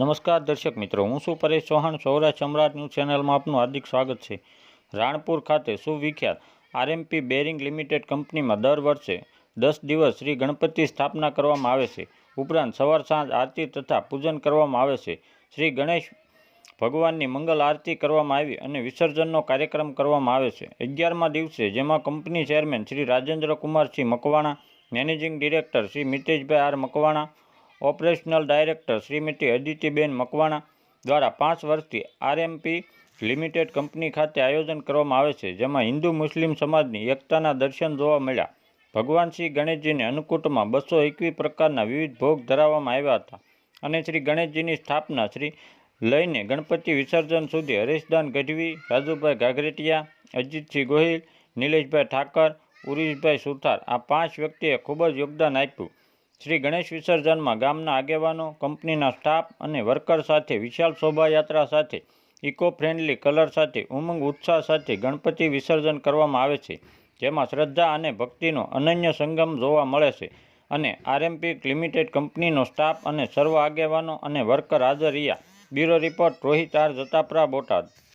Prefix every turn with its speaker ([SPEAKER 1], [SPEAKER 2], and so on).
[SPEAKER 1] નમસ્કાર દર્શક મિત્રો, હું છું પરેશ ચૌહાણ. સૌરાષ્ટ્ર સમ્રાટ ન્યૂઝ ચેનલમાં આપનું હાર્દિક સ્વાગત છે. રાણપુર ખાતે સુવિખ્યાત આરએમપી બેરિંગ લિમિટેડ કંપનીમાં દર વર્ષે દસ દિવસ શ્રી ગણપતિ સ્થાપના કરવામાં આવે છે. ઉપરાંત સવાર સાંજ આરતી તથા પૂજન કરવામાં આવે છે. શ્રી ગણેશ ભગવાનની મંગલ આરતી કરવામાં આવી અને વિસર્જનનો કાર્યક્રમ કરવામાં આવે છે. અગિયારમા દિવસે જેમાં company chairman Shri Rajendra Kumarsinh Makwana, managing director Shri Miteshbhai R Makwana operational director Shrimati Aditiben Makwana દ્વારા પાંચ વર્ષથી આરએમપી લિમિટેડ કંપની ખાતે આયોજન કરવામાં આવે છે, જેમાં હિન્દુ મુસ્લિમ સમાજની એકતાના દર્શન જોવા મળ્યા. ભગવાન શ્રી ગણેશજીને અન્નકૂટમાં બસો એકવીસ પ્રકારના વિવિધ ભોગ ધરાવવામાં આવ્યા હતા અને શ્રી ગણેશજીની સ્થાપના શ્રી લઈને ગણપતિ વિસર્જન સુધી હરેશદાન ગઢવી, રાજુભાઈ ગાગરેટિયા અજીતસિંહ ગોહિલ, નિલેશભાઈ ઠાકર, ઉરીશભાઈ સુથાર આ પાંચ વ્યક્તિએ ખૂબ જ યોગદાન આપ્યું. શ્રી ગણેશ વિસર્જનમાં ગામના આગેવાનો, કંપનીના સ્ટાફ અને વર્કર સાથે વિશાળ શોભાયાત્રા સાથે ઇકો ફ્રેન્ડલી કલર સાથે, ઉમંગ ઉત્સાહ સાથે ગણપતિ વિસર્જન કરવામાં આવે છે, જેમાં શ્રદ્ધા અને ભક્તિનો અનન્ય સંગમ જોવા મળે છે અને આરએમપી લિમિટેડ કંપનીનો સ્ટાફ અને સર્વ આગેવાનો અને વર્કર હાજર રહ્યા. Bureau report Rohit R Jatapara Botad.